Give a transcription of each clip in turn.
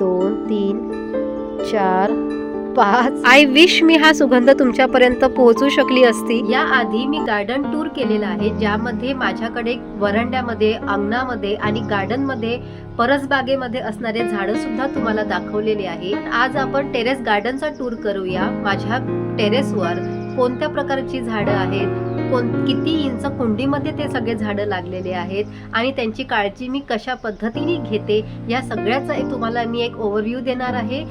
दोन तीन चार पाच. आय विश मी हा सुगंध तुमच्यापर्यंत पोहोचू शकली असती. या आधी मी गार्डन टूर केलेला आहे ज्यामध्ये माझ्याकडे वरंड्यामध्ये अंगणामध्ये आणि गार्डनमध्ये परसबागेमध्ये असणारे झाडं सुद्धा तुम्हाला दाखवलेले आहे. आज आपण टेरेस गार्डनचा टूर करूया. माझ्या टेरेसवर कोणत्या प्रकारची झाडं आहेत? कोण किती इंच कुंडीमध्ये ते सगळे झाडं लागलेले आहेत आणि त्यांची काळजी मी कशा पद्धतीने घेते या सगळ्याचा एक तुम्हाला मी एक ओव्हरव्ह्यू देणार आहे.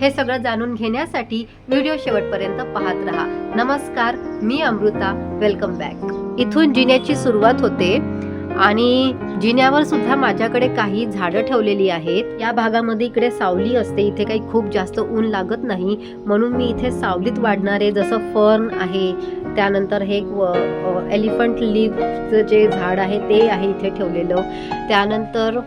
हे सगळं जाणून घेण्यासाठी व्हिडिओ शेवटपर्यंत पाहत राहा. नमस्कार मी अमृता. वेलकम बॅक इथून जिन्याची सुरुवात होते आणि जिन्यावर सुद्धा माझ्याकडे काही झाडं ठेवलेली आहेत. या भागामध्ये इकडे सावली असते इथे काही खूप जास्त ऊन लागत नाही. म्हणून मी इथे सावलीत वाढणारे जसं फर्न आहे त्यानंतर हे एलिफंट लिव्हचं जे झाड आहे ते आहे इथे ठेवलेलं. त्यानंतर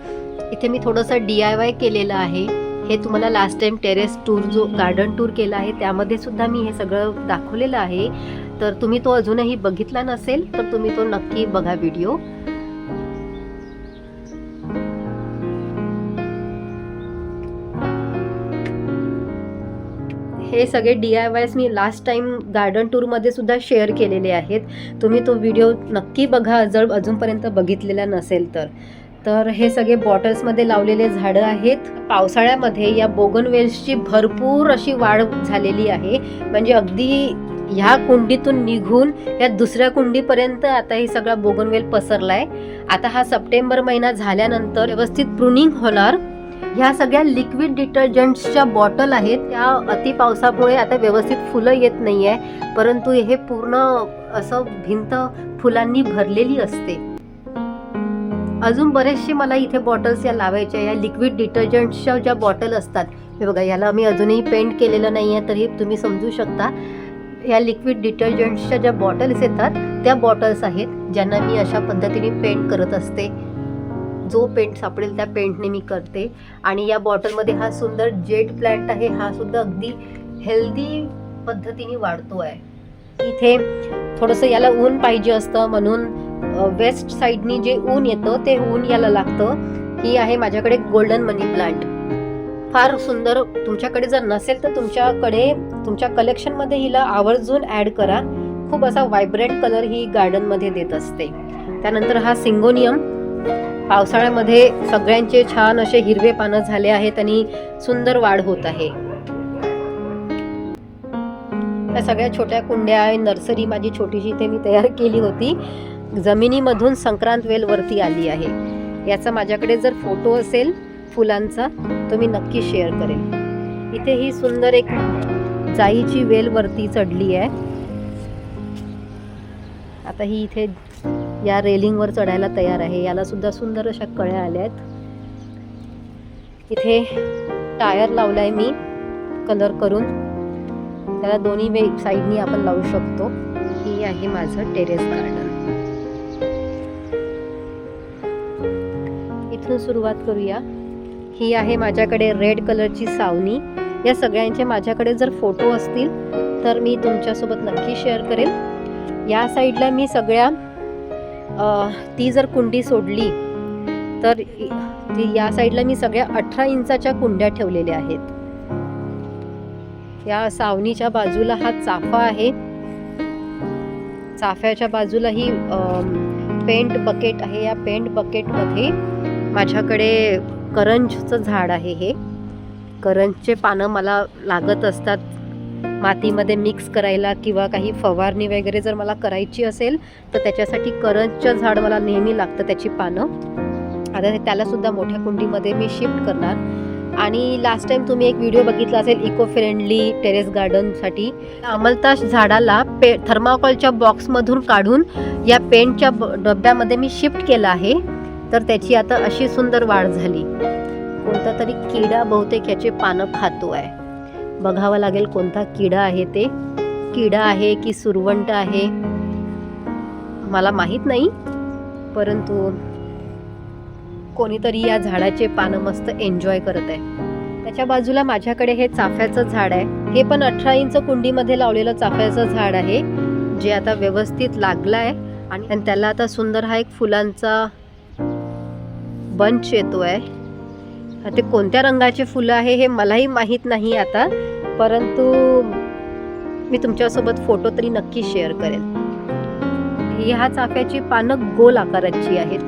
इथे मी थोडंसं डी आय वाय केलेलं आहे. हे तुम्हाला लास्ट टाइम टेरेस टूर जो गार्डन टूर केला आहे त्यामध्ये सुद्धा मी हे सगळं दाखवलेलं आहे. तर तुम्ही तो अजूनही बघितला नसेल तर तुम्ही तो नक्की बघा व्हिडिओ हे सगळे डी आय वायस मी लास्ट टाइम गार्डन टूरमध्ये सुद्धा शेअर केलेले आहेत. तुम्ही तो व्हिडिओ नक्की बघा. जर अजूनपर्यंत बघितलेला नसेल तर. तर हे सगळे बॉटल्समध्ये लावलेले झाडं आहेत. पावसाळ्यामध्ये या बोगनवेल्सची भरपूर अशी वाढ झालेली आहे. म्हणजे अगदी ह्या कुंडीतून निघून या दुसऱ्या कुंडीपर्यंत आता हे सगळा बोगनवेल पसरलाय. आता हा सप्टेंबर महिना झाल्यानंतर व्यवस्थित प्रुनिंग होणार. ह्या सगळ्या लिक्विड डिटर्जंट्सच्या बॉटल आहेत त्या अति पावसामुळे आता व्यवस्थित फुलं येत नाही आहे परंतु हे पूर्ण असं भिंत फुलांनी भरलेली असते. अजून बरेचसे मला इथे बॉटल्स या लावायच्या या लिक्विड डिटर्जंट्सच्या ज्या बॉटल असतात. हे बघा याला मी अजूनही पेंट केलेलं नाही आहे तरी तुम्ही समजू शकता. या लिक्विड डिटर्जंट्सच्या ज्या बॉटल्स येतात त्या बॉटल्स आहेत ज्यांना मी अशा पद्धतीने पेंट करत असते. जो पेंट सापडेल त्या पेंटने मी करते. आणि या बॉटलमध्ये हा सुंदर जेट प्लॅन्ट आहे हा सुद्धा अगदी हेल्दी पद्धतीने वाढतो आहे. इथे थोडंसं याला ऊन पाहिजे असतं म्हणून वेस्ट साईडनी जे ऊन येतं ते ऊन याला लागतं. ही आहे माझ्याकडे गोल्डन मनी प्लांट. फार सुंदर तुमच्याकडे जर नसेल तर तुमच्याकडे तुमच्या कलेक्शनमध्ये हिला आवर्जून ॲड करा. खूप असा व्हायब्रंट कलर ही गार्डनमध्ये देत असते. त्यानंतर हा सिंगोनियम. पावसाळ्यामध्ये सगळ्यांचे छान असे हिरवे पानं झाले आहेत आणि सुंदर वाढ होत आहे. त्या सगळ्या छोट्या कुंड्या आहे नर्सरी माझी छोटीशी इथे मी तयार केली होती. जमिनीमधून संक्रांत वेल वरती आली आहे. याचा माझ्याकडे जर फोटो असेल फुलांचा तो मी नक्की शेअर करेन. इथे ही सुंदर एक जाईची वेल वरती चढली आहे. आता ही इथे या रेलिंगवर चढायला तयार आहे. याला सुद्धा सुंदर अशा कळ्या आल्या आहेत. इथे टायर लावलाय मी कलर करून. त्याला दोन्ही वे साईडनी आपण लावू शकतो. ही आहे माझं टेरेस गार्डन. इथून सुरुवात करूया. ही आहे माझ्याकडे रेड कलरची सावनी. या सगळ्यांचे माझ्याकडे जर फोटो असतील तर मी तुमच्यासोबत नक्की शेअर करेल या साईडला मी सगळ्या ती जर कुंडी सोडली तर ती या साईडला मी सगळ्या अठरा इंचाच्या कुंड्या ठेवलेल्या आहेत. या सावनीच्या बाजूला हा चाफा आहे. चाफ्याच्या बाजूला ही पेंट बकेट आहे. या पेंट बकेटमध्ये माझ्याकडे करंजचं झाड आहे हे. करंजचे पानं मला लागत असतात. मातीमध्ये मिक्स करायला किंवा काही फवारणी वगैरे जर मला करायची असेल तर त्याच्यासाठी करंजचं झाड मला नेहमी लागतं त्याची पानं. आता त्यालासुद्धा मोठ्या कुंडीमध्ये मी शिफ्ट करणार. आणि लास्ट टाइम तुम्ही एक व्हिडिओ बघितला असेल इको फ्रेंडली टेरेस गार्डनसाठी अमलताश झाडाला पे थर्माकोलच्या बॉक्समधून काढून या पेंटच्या ब- डब्यामध्ये मी शिफ्ट केलं आहे. तर त्याची आता अशी सुंदर वाढ झाली. कोणता तरी किडा बहुतेक याचे पानं खातो आहे बघावं लागेल कोणता किडा आहे ते. किडा आहे की सुरवंट आहे मला माहीत नाही. परंतु कोणीतरी या झाडाचे पानं मस्त एन्जॉय करत आहे. त्याच्या बाजूला माझ्याकडे हे चाफ्याचं झाड आहे. हे पण अठरा इंच कुंडीमध्ये लावलेलं चाफ्याचं झाड आहे जे आता व्यवस्थित लागलं आहे आणि आणि त्याला आता सुंदर हा एक फुलांचा बंच येतो आहे ते कोणत्या रंगाचे फुलं आहे हे मलाही माहीत नाही आता. परंतु मी तुमच्यासोबत फोटो तरी नक्की शेअर करेन ह्या चाफ्याची पानं गोल आकाराची आहेत.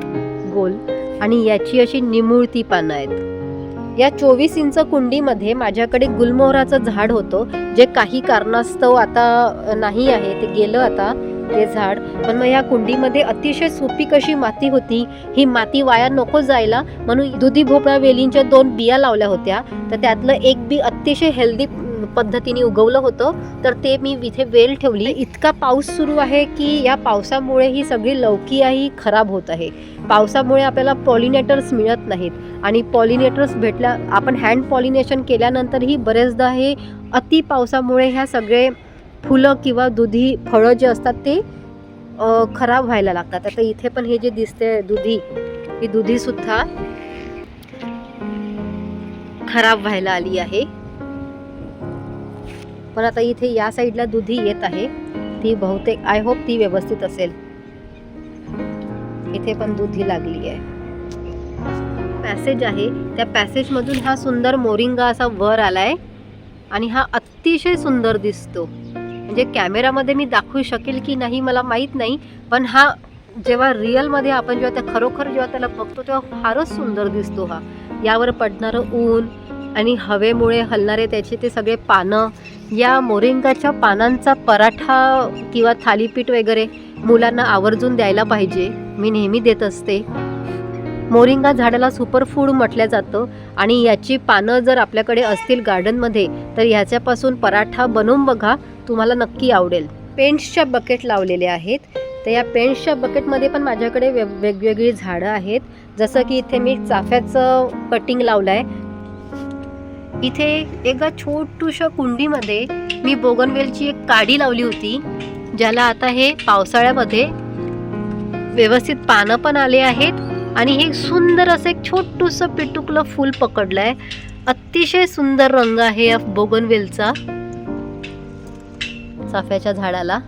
गोल. आणि याची अशी निमुळती पानं आहेत. या चोवीस इंच कुंडीमध्ये माझ्याकडे गुलमोहराचं झाड होतं. जे काही कारणास्तव आता नाही आहे. ते गेलं आता ते झाड. पण मग या कुंडीमध्ये अतिशय सुपीक अशी माती होती. ही माती वाया नको जायला. म्हणून दुधी भोपळा वेलींच्या दोन बिया लावल्या होत्या. तर त्यातलं एक बी अतिशय हेल्दी पद्धतीने उगवलं होतं तर ते मी इथे वेल ठेवली. इतका पाऊस सुरू आहे की या पावसामुळे ही सगळी लौकी ही खराब होत आहे. पावसामुळे आपल्याला पॉलिनेटर्स मिळत नाहीत आणि पॉलिनेटर्स भेटल्या आपण हँड पॉलिनेशन केल्यानंतरही बरेचदा हे अति पावसामुळे ह्या सगळे फुलं किंवा दुधी फळं जे असतात ते खराब व्हायला लागतात. आता इथे पण हे जे दिसते दुधी ही दुधीसुद्धा खराब व्हायला आली आहे. पण आता इथे या साईडला दुधी येत आहे. ती बहुतेक आय होप ती व्यवस्थित असेल. इथे पण दुधी लागली आहे. पॅसेज आहे. त्या पॅसेजमधून हा सुंदर मोरिंगा असा वर आलाय आणि हा अतिशय सुंदर दिसतो. म्हणजे कॅमेरामध्ये मी दाखवू शकेल की नाही मला माहीत नाही पण हा जेव्हा रिअलमध्ये आपण जेव्हा त्या खरोखर जेव्हा त्याला बघतो तेव्हा फारच सुंदर दिसतो हा. यावर पडणारं ऊन आणि हवेमुळे हलणारे त्याचे ते सगळे पानं या मोरिंगाच्या पानांचा पराठा किंवा थालीपीठ वगैरे मुलांना आवर्जून द्यायला पाहिजे. मी नेहमी देत असते. मोरिंगा झाडाला सुपरफूड म्हटलं जातं आणि याची पानं जर आपल्याकडे असतील गार्डनमध्ये तर ह्याच्यापासून पराठा बनवून बघा तुम्हाला नक्की आवडेल. पेंट्सच्या बकेट लावलेले आहेत. तर या पेंट्सच्या बकेटमध्ये पण माझ्याकडे वेग वेगवेगळी झाडं आहेत. जसं की इथे मी चाफ्याचं कटिंग लावलं आहे इथे एका छोटूशा कुंडीमध्ये मी बोगनवेलची एक काडी लावली होती ज्याला आता हे पावसाळ्यामध्ये व्यवस्थित पानं पण आले आहेत आणि हे सुंदर असं एक छोटूसं पिटुकलं फूल पकडलं आहे अतिशय सुंदर रंग आहे या बोगनवेलचा. चाफ्याच्या झाडाला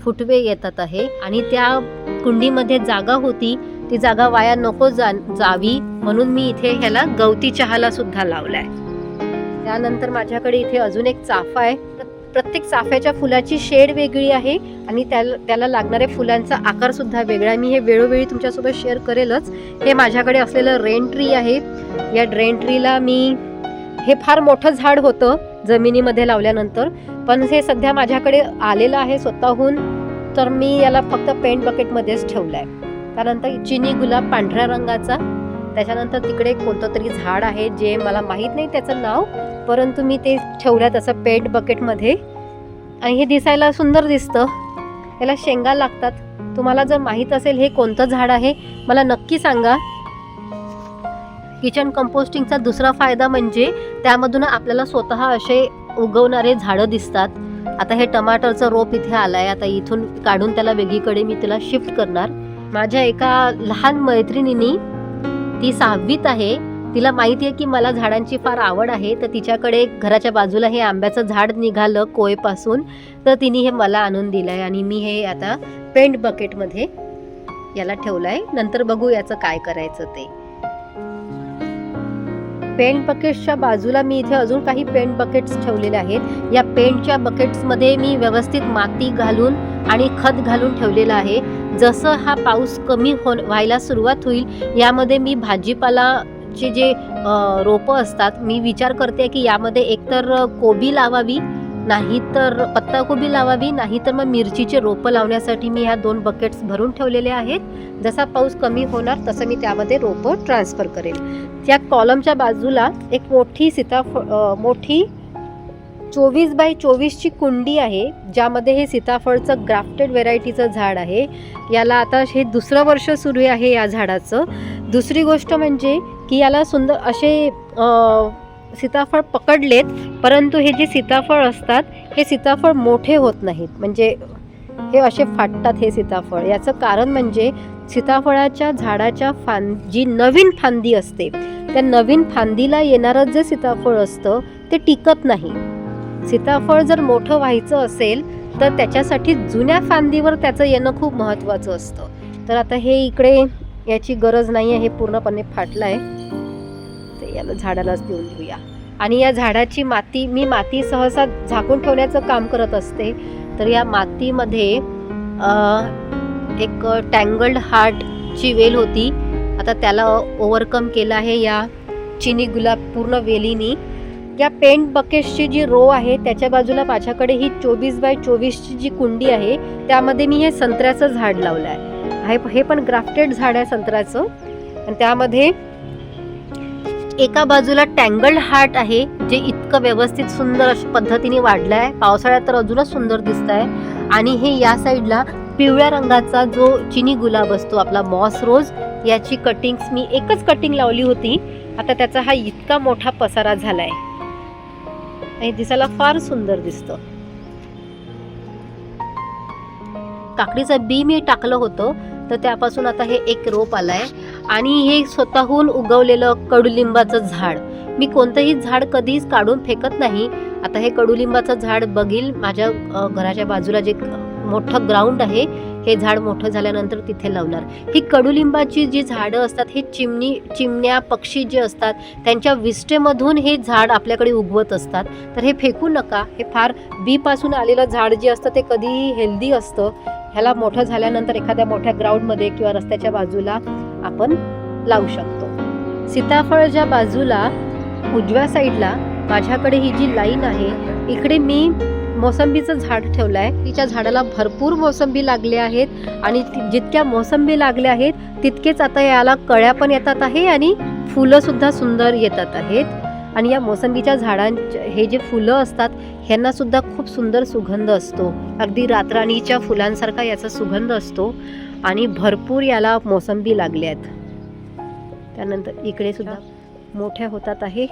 फुटवे येतात आहे आणि त्या कुंडीमध्ये जागा होती. ती जागा वाया नको जा जावी म्हणून मी इथे ह्याला गवती चहाला सुद्धा लावलाय. त्यानंतर माझ्याकडे इथे अजून एक चाफा आहे. प्रत्येक चाफ्याच्या फुलाची शेड वेगळी आहे आणि त्याला त्याला लागणाऱ्या फुलांचा आकार सुद्धा वेगळा आहे. मी हे वेळोवेळी तुमच्यासोबत शेअर करेलच. हे माझ्याकडे असलेलं रेन ट्री आहे. या ड्रेन ट्रीला मी हे फार मोठं झाड होतं जमिनीमध्ये लावल्यानंतर. पण हे सध्या माझ्याकडे आलेलं आहे स्वतःहून. तर मी याला फक्त पेंट बकेटमध्येच ठेवलं आहे त्यानंतर चिनी गुलाब पांढऱ्या रंगाचा. त्याच्यानंतर तिकडे कोणतं तरी झाड आहे जे मला माहीत नाही त्याचं नाव परंतु मी ते ठेवल्यात असं पेंट बकेटमध्ये. आणि हे दिसायला सुंदर दिसतं. याला शेंगा लागतात. तुम्हाला जर माहीत असेल हे कोणतं झाड आहे मला नक्की सांगा. किचन कंपोस्टिंगचा दुसरा फायदा म्हणजे त्यामधून आपल्याला स्वतः असे उगवणारे झाडं दिसतात. आता हे टमाटरचं रोप इथे आलं आहे आता इथून काढून त्याला वेगळीकडे मी त्याला शिफ्ट करणार. माझ्या एका लहान मैत्रिणीनी ती सहावीत आहे. तिला माहिती आहे की मला झाडांची फार आवड आहे. तर तिच्याकडे घराच्या बाजूला हे आंब्याचं झाड निघालं कोयपासून तर तिने हे मला आणून दिलं आहे आणि मी हे आता पेंट बकेटमध्ये याला ठेवलं आहे नंतर बघू याचं काय करायचं ते. पेंट बकेट्सच्या बाजूला मी इथे अजून काही पेंट बकेट्स ठेवलेले आहेत. या पेंटच्या बकेट्समध्ये मी व्यवस्थित माती घालून आणि खत घालून ठेवलेलं आहे. जसं हा पाऊस कमी हो व्हायला सुरुवात होईल यामध्ये मी भाजीपालाचे जे रोपं असतात मी विचार करते की यामध्ये एकतर कोबी लावावी नाही तर पत्ताकोबी लावावी नाही तर मग मिरचीचे रोपं लावण्यासाठी मी ह्या दोन बकेट्स भरून ठेवलेले आहेत. जसा पाऊस कमी होणार तसं मी त्यामध्ये रोपं ट्रान्सफर करेल त्या कॉलमच्या बाजूला एक मोठी सीताफ मोठी चोवीस बाय चोवीसची कुंडी आहे ज्यामध्ये हे सीताफळचं ग्राफ्टेड व्हेरायटीचं झाड आहे. याला आता हे दुसरं वर्ष सुरू आहे या झाडाचं. दुसरी गोष्ट म्हणजे की याला सुंदर असे सीताफळ पकडलेत परंतु हे जे सीताफळ असतात हे सीताफळ मोठे होत नाहीत. म्हणजे हे असे फाटतात हे सीताफळ. याचं कारण म्हणजे सीताफळाच्या झाडाच्या फां जी नवीन फांदी असते त्या नवीन फांदीला येणारं जे सीताफळ असतं ते टिकत नाही. सीताफळ जर मोठं व्हायचं असेल तर त्याच्यासाठी जुन्या फांदीवर त्याचं येणं खूप महत्त्वाचं असतं. तर आता हे इकडे याची गरज नाही आहे हे पूर्णपणे फाटलं आहे तर याला झाडालाच देऊन देऊया आणि या झाडाची माती मी माती सहसा झाकून ठेवण्याचं काम करत असते. तर या मातीमध्ये एक टँगल्ड हार्टची वेल होती. आता त्याला ओव्हरकम केलं आहे या चिनी गुलाब पूर्ण वेलीनी. या पेंट बकेट्सची जी रो आहे त्याच्या बाजूला माझ्याकडे ही चोवीस बाय चोवीसची जी कुंडी आहे त्यामध्ये मी हे संत्र्याचं झाड लावलं आहे हे- हे पण ग्राफ्टेड झाड आहे संत्र्याचं. आणि त्यामध्ये एका बाजूला टँगल्ड हार्ट आहे जे इतकं व्यवस्थित सुंदर अशा पद्धतीने वाढलं आहे पावसाळ्यात तर अजूनच सुंदर दिसत आहे आणि हे या साईडला पिवळ्या रंगाचा जो चिनी गुलाब असतो आपला मॉस रोज याची कटिंग्स मी एकच कटिंग लावली होती. आता त्याचा हा इतका मोठा पसारा झालाय. आणि दिसायला फार सुंदर दिसतं. काकडीचं बी मी टाकलं होतं तर त्यापासून आता हे एक रोप आलाय. आणि हे स्वतःहून उगवलेलं कडुलिंबाचं झाड. मी कोणतंही झाड कधीच काढून फेकत नाही. आता हे कडुलिंबाचं झाड बघील माझ्या घराच्या बाजूला जे मोठं ग्राउंड आहे हे झाड मोठं झाल्यानंतर तिथे लावणार. ही कडुलिंबाची जी झाडं असतात हे चिमणी चिमण्या पक्षी जे असतात त्यांच्या विष्टेमधून हे झाड आपल्याकडे उगवत असतात. तर हे फेकू नका. हे फार बीपासून आलेलं झाड जे असतं ते कधीही हेल्दी असतं. ह्याला मोठं झाल्यानंतर एखाद्या मोठ्या ग्राउंडमध्ये किंवा रस्त्याच्या बाजूला आपण लावू शकतो. सीताफळच्या बाजूला उजव्या साईडला माझ्याकडे ही जी लाईन आहे इकडे मी मोसंबीचं झाड ठेवलं आहे तिच्या झाडाला भरपूर मोसंबी लागले आहेत आणि जितक्या मोसंबी लागल्या आहेत तितकेच आता याला कळ्या पण येतात आहे आणि फुलं सुद्धा सुंदर येतात आहेत. आणि या मोसंबीच्या झाडांचे हे जे फुलं असतात ह्यांना सुद्धा खूप सुंदर सुगंध असतो. अगदी रातराणीच्या फुलांसारखा याचा सुगंध असतो आणि भरपूर याला मोसंबी लागल्या आहेत. त्यानंतर इकडे सुद्धा मोठ्या होतात आहे.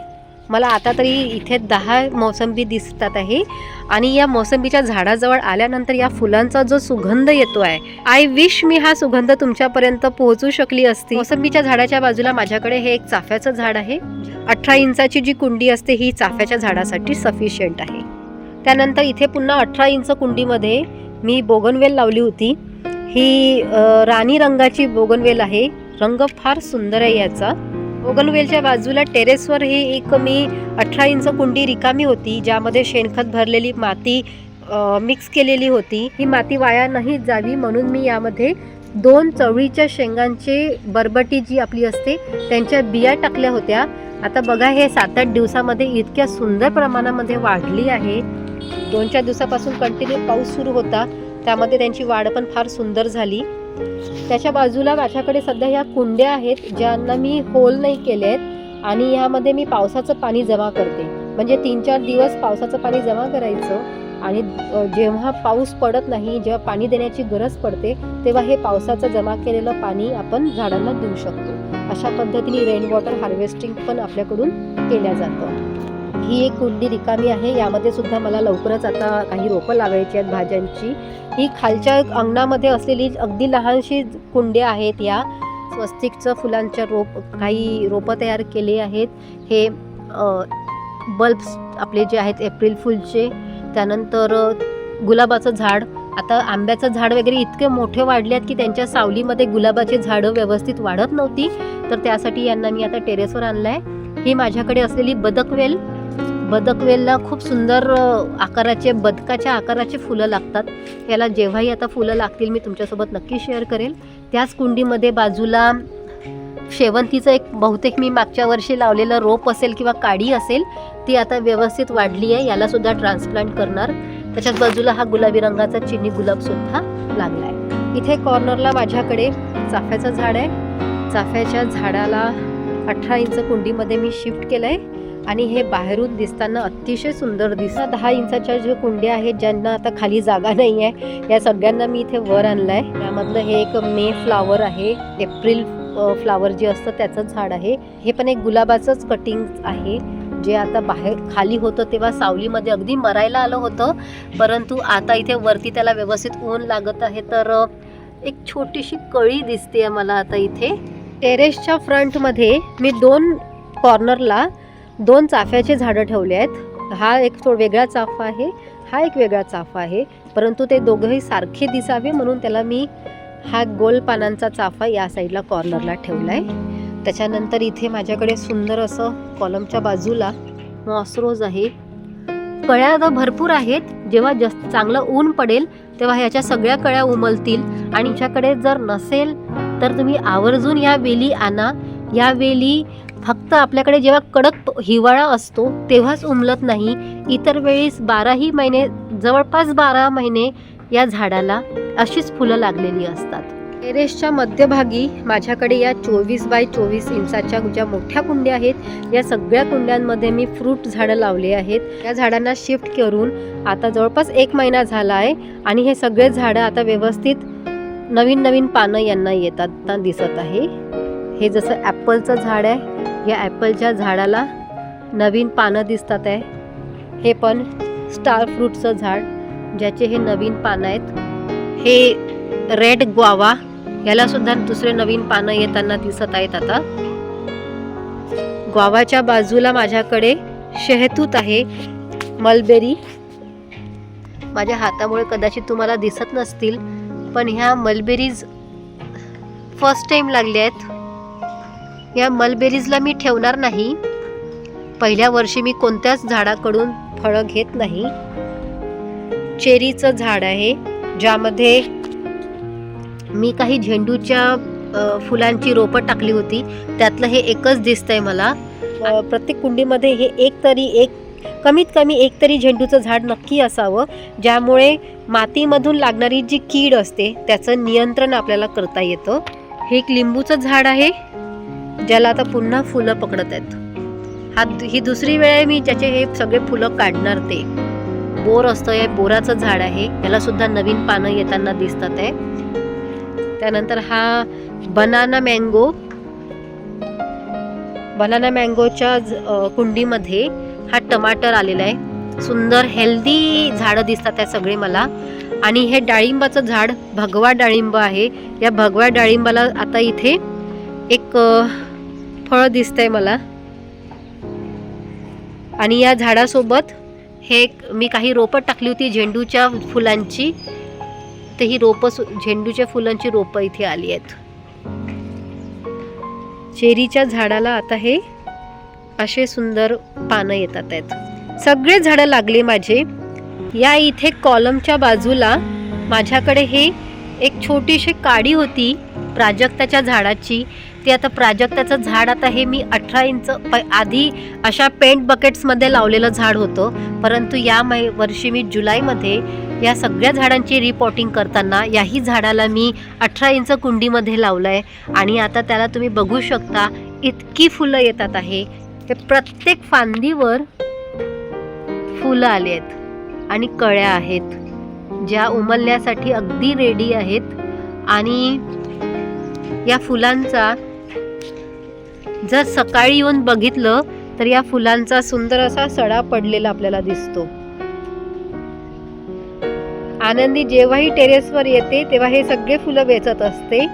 मला आता तरी इथे दहा मोसंबी दिसतात आहे. आणि या मोसंबीच्या झाडाजवळ आल्यानंतर या फुलांचा जो सुगंध येतो आहे आय विश मी हा सुगंध तुमच्यापर्यंत पोहोचू शकली असती. मोसंबीच्या झाडाच्या बाजूला माझ्याकडे हे एक चाफ्याचं झाड आहे. अठरा इंचाची जी कुंडी असते ही चाफ्याच्या झाडासाठी सफिशियंट आहे. त्यानंतर इथे पुन्हा अठरा इंच कुंडीमध्ये मी बोगनवेल लावली होती. ही राणी रंगाची बोगनवेल आहे. रंग फार सुंदर आहे याचा. ओगलवेलच्या बाजूला टेरेसवर ही एक मी अठरा इंच कुंडी रिकामी होती ज्यामध्ये शेणखत भरलेली माती मिक्स केलेली होती. ही माती वाया नाही जावी म्हणून मी यामध्ये दोन चवळीच्या शेंगांचे बरबटी जी आपली असते त्यांच्या बिया टाकल्या होत्या. आता बघा हे सात आठ दिवसामध्ये इतक्या सुंदर प्रमाणामध्ये वाढली आहे. दोन चार दिवसापासून कंटिन्यू पाऊस सुरू होता. त्यामध्ये त्यांची वाढ पण फार सुंदर झाली. त्याच्या बाजूला माझ्याकडे सध्या ह्या कुंड्या आहेत ज्यांना मी होल नाही केले आहेत आणि ह्यामध्ये मी पावसाचं पाणी जमा करते. म्हणजे तीन चार दिवस पावसाचं पाणी जमा करायचं आणि जेव्हा पाऊस पडत नाही जेव्हा पाणी देण्याची गरज पडते तेव्हा हे पावसाचं जमा केलेलं पाणी आपण झाडांना देऊ शकतो. अशा पद्धतीने रेन वॉटर हार्वेस्टिंग पण आपल्याकडून केल्या जातं. ही एक कुंडी रिकामी आहे. यामध्ये सुद्धा मला लवकरच आता काही रोपं लावायची आहेत भाज्यांची. ही खालच्या अंगणामध्ये असलेली अगदी लहानशी कुंड्या आहेत या. स्वस्तिकचं फुलांच्या रोप काही रोपं तयार केले आहेत. हे बल्ब्स आपले जे आहेत एप्रिल फुलचे. त्यानंतर गुलाबाचं झाड. आता आंब्याचं झाड वगैरे इतके मोठे वाढले आहेत की त्यांच्या सावलीमध्ये गुलाबाची झाडं व्यवस्थित वाढत नव्हती. तर त्यासाठी यांना मी आता टेरेसवर आणलं आहे ही माझ्याकडे असलेली बदकवेल. बदकवेलला खूप सुंदर आकाराचे बदकाच्या आकाराचे फुलं लागतात. याला जेव्हाही आता फुलं लागतील मी तुमच्यासोबत नक्की शेअर करेल. त्याच कुंडीमध्ये बाजूला शेवंतीचं एक बहुतेक मी मागच्या वर्षी लावलेलं रोप असेल किंवा काडी असेल ती आता व्यवस्थित वाढली आहे. याला सुद्धा ट्रान्सप्लांट करणार. त्याच्याच बाजूला हा गुलाबी रंगाचा चिनी गुलाब सुद्धा लागला आहे. इथे कॉर्नरला माझ्याकडे चाफ्याचं झाड आहे. चाफ्याच्या झाडाला अठरा इंच कुंडीमध्ये मी शिफ्ट केलं आहे आणि हे बाहेरून दिसताना अतिशय सुंदर दिसतं दहा इंचाच्या जे कुंड्या आहेत ज्यांना आता खाली जागा नाही आहे या सगळ्यांना मी इथे वर आणलं आहे यामधलं हे एक मे फ्लावर आहे. एप्रिल फ्लॉवर फ्लावर जे असतं त्याचं झाड आहे. हे पण एक गुलाबाचंच कटिंग आहे. जे आता बाहेर खाली होतं तेव्हा सावलीमध्ये अगदी मरायला आलं होतं. परंतु आता इथे वरती त्याला व्यवस्थित ऊन लागत आहे. तर एक छोटीशी कळी दिसते मला आता इथे. टेरेसच्या फ्रंटमध्ये मी दोन कॉर्नरला दोन चाफ्याचे झाडं ठेवले आहेत. हा एक थोडा वेगळा चाफा आहे हा एक वेगळा चाफा आहे. परंतु ते दोघंही सारखे दिसावे म्हणून त्याला मी हा गोल पानांचा चाफा या साईडला कॉर्नरला ठेवला आहे त्याच्यानंतर इथे माझ्याकडे सुंदर असं कॉलमच्या बाजूला मॉसरोज आहे. कळ्या आता भरपूर आहेत. जेव्हा जास्त चांगलं ऊन पडेल तेव्हा ह्याच्या सगळ्या कळ्या उमलतील. आणि ह्याच्याकडे जर नसेल तर तुम्ही आवर्जून या वेली आणा. या वेली फक्त आपल्याकडे जेव्हा कडक हिवाळा असतो तेव्हाच उमलत नाही. इतर वेळेस बाराही महिने जवळपास बारा महिने या झाडाला अशीच फुलं लागलेली असतात. टेरेसच्या मध्यभागी माझ्याकडे या चोवीस बाय चोवीस इंचाच्या ज्या मोठ्या कुंड्या आहेत या सगळ्या कुंड्यांमध्ये मी फ्रूट झाडं लावले आहेत. या झाडांना शिफ्ट करून आता जवळपास एक महिना झाला आहे आणि हे सगळे झाडं आता व्यवस्थित नवीन नवीन पानं यांना येतात दिसत आहे. हे जसं ॲपलचं झाड आहे या ॲपलच्या झाडाला नवीन पानं दिसतात आहे. हे पण स्टार फ्रूटचं झाड ज्याचे हे नवीन पानं आहेत. हे रेड ग्वावा याला सुद्धा दुसरे नवीन पानं येताना दिसत आहेत आता. ग्वावाच्या बाजूला माझ्याकडे शहतूत आहे मलबेरी. माझ्या हातामुळे कदाचित तुम्हाला दिसत नसतील पण ह्या मलबेरीज फर्स्ट टाइम लागल्या आहेत. या मलबेरीजला मी ठेवणार नाही. पहिल्या वर्षी मी कोणत्याच झाडाकडून फळं घेत नाही. चेरीचं झाड आहे ज्यामध्ये मी काही झेंडूच्या फुलांची रोपं टाकली होती. त्यातलं हे एकच दिसतंय मला. प्रत्येक कुंडीमध्ये हे एक तरी एक कमीत कमी एक तरी झेंडूचं झाड नक्की असावं ज्यामुळे मातीमधून लागणारी जी कीड असते त्याचं नियंत्रण आपल्याला करता येतं. हे एक लिंबूचं झाड आहे. ज्याला आता पुन्हा फुलं पकडत आहेत. हा ही दुसरी वेळ आहे मी ज्याचे हे सगळे फुलं काढणार ते. बोर असतं हे बोराचं झाड आहे. याला सुद्धा नवीन पानं येताना दिसतात आहे. त्यानंतर हा बनाना मँगो बनाना मँगोच्या ज- कुंडीमध्ये हा टमाटर आलेला आहे. सुंदर हेल्दी झाडं दिसतात आहे सगळे मला. आणि हे डाळिंबाचं झाड भगवा डाळिंब आहे. या भगवा डाळिंबाला आता इथे एक फळ दिसतंय मला. आणि या झाडासोबत हे मी काही रोपं टाकली होती झेंडूच्या फुलांची. तर ही रोपं सु- झेंडूच्या फुलांची रोपं इथे आली आहेत. चेरीच्या झाडाला आता हे असे सुंदर पानं येतात आहेत. सगळे झाडं लागले माझे. या इथे कॉलमच्या बाजूला माझ्याकडे हे एक छोटीशी काडी होती प्राजक्ताच्या झाडाची. ती आता प्राजक्ताचं झाड आता हे मी अठरा इंच प- आधी अशा पेंट बकेट्समध्ये लावलेलं झाड होतं. परंतु या मै वर्षी मी जुलैमध्ये या सगळ्या झाडांची रिपॉटिंग करताना याही झाडाला मी अठरा इंच कुंडीमध्ये लावलं आहे आणि आता त्याला तुम्ही बघू शकता इतकी फुलं येतात आहे. ते प्रत्येक फांदीवर फुलं आली आहेत आणि कळ्या आहेत ज्या उमलण्यासाठी अगदी रेडी आहेत. आणि या फुलांचा जर सकाळी येऊन बघितलं तर या फुलांचा सुंदर असा सडा पडलेला आपल्याला दिसतो. आनंदी जेव्हाही टेरेसवर येते तेव्हा हे सगळे फुलं वेचत असते.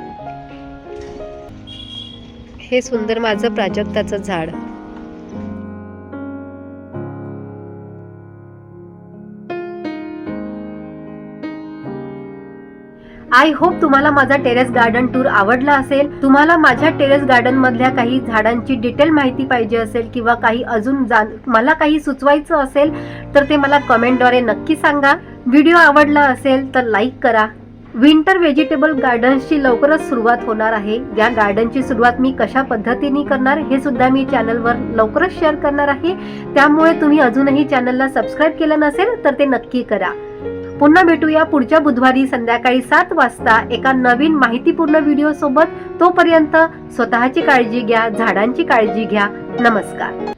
हे सुंदर माझं प्राजक्ताचं झाड. आय होप तुम्हाला माझा टेरेस गार्डन टूर आवडला असेल. तुम्हाला माझ्या टेरेस गार्डन मधल्या काही झाडांची डिटेल माहिती पाहिजे असेल किंवा काही अजून जाण मला काही सुचवायचं असेल तर ते मला कमेंटद्वारे नक्की सांगा. व्हिडिओ आवडला असेल तर लाईक करा. विंटर व्हेजिटेबल गार्डन्सची लवकरच सुरुवात होणार आहे. या गार्डनची सुरुवात मी कशा पद्धतीने करणार हे सुद्धा मी चॅनलवर लवकरच शेअर करणार आहे. त्यामुळे तुम्ही अजूनही चॅनलला सबस्क्राईब केलं नसेल तर ते नक्की करा. पुन्हा भेटूया पुढच्या बुधवारी संध्याकाळी सात वाजता एका नवीन माहितीपूर्ण व्हिडिओ सोबत तोपर्यंत स्वतःची काळजी घ्या झाडांची काळजी घ्या. नमस्कार.